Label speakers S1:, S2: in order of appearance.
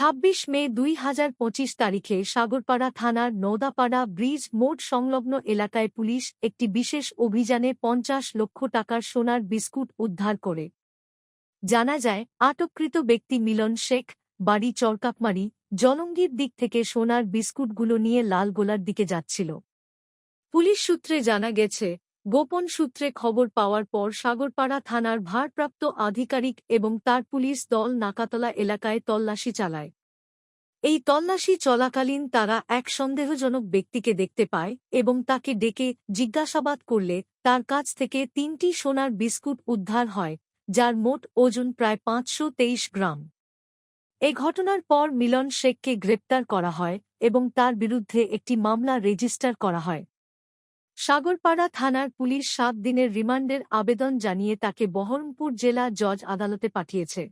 S1: ছাব্বিশ মে দুই হাজার পঁচিশ তারিখে সাগরপাড়া থানার নৌদাপাড়া ব্রিজ মোড় সংলগ্ন এলাকায় পুলিশ একটি বিশেষ অভিযানে পঞ্চাশ লক্ষ টাকার সোনার বিস্কুট উদ্ধার করে। জানা যায়, আটককৃত ব্যক্তি মিলন শেখ, বাড়ি চরকাপমারি জলঙ্গির দিক থেকে সোনার বিস্কুটগুলো নিয়ে লালগোলার দিকে যাচ্ছিল। পুলিশ সূত্রে জানা গেছে গোপন সূত্রে খবর পাওয়ার পর সাগরপাড়া থানার ভারপ্রাপ্ত আধিকারিক এবং তার পুলিশ দল নাকাতলা এলাকায় তল্লাশি চালায়। এই তল্লাশি চলাকালীন তারা এক সন্দেহজনক ব্যক্তিকে দেখতে পায় এবং তাকে ডেকে জিজ্ঞাসাবাদ করলে তার কাছ থেকে তিনটি সোনার বিস্কুট উদ্ধার হয়, যার মোট ওজন প্রায় পাঁচশো তেইশ গ্রাম। এ ঘটনার পর মিলন শেখকে গ্রেপ্তার করা হয় এবং তার বিরুদ্ধে একটি মামলা রেজিস্টার করা হয়। সাগরপাড়া থানার পুলিশ সাত দিনের রিমান্ডের আবেদন জানিয়ে তাকে বহরমপুর জেলা জজ আদালতে পাঠিয়েছে।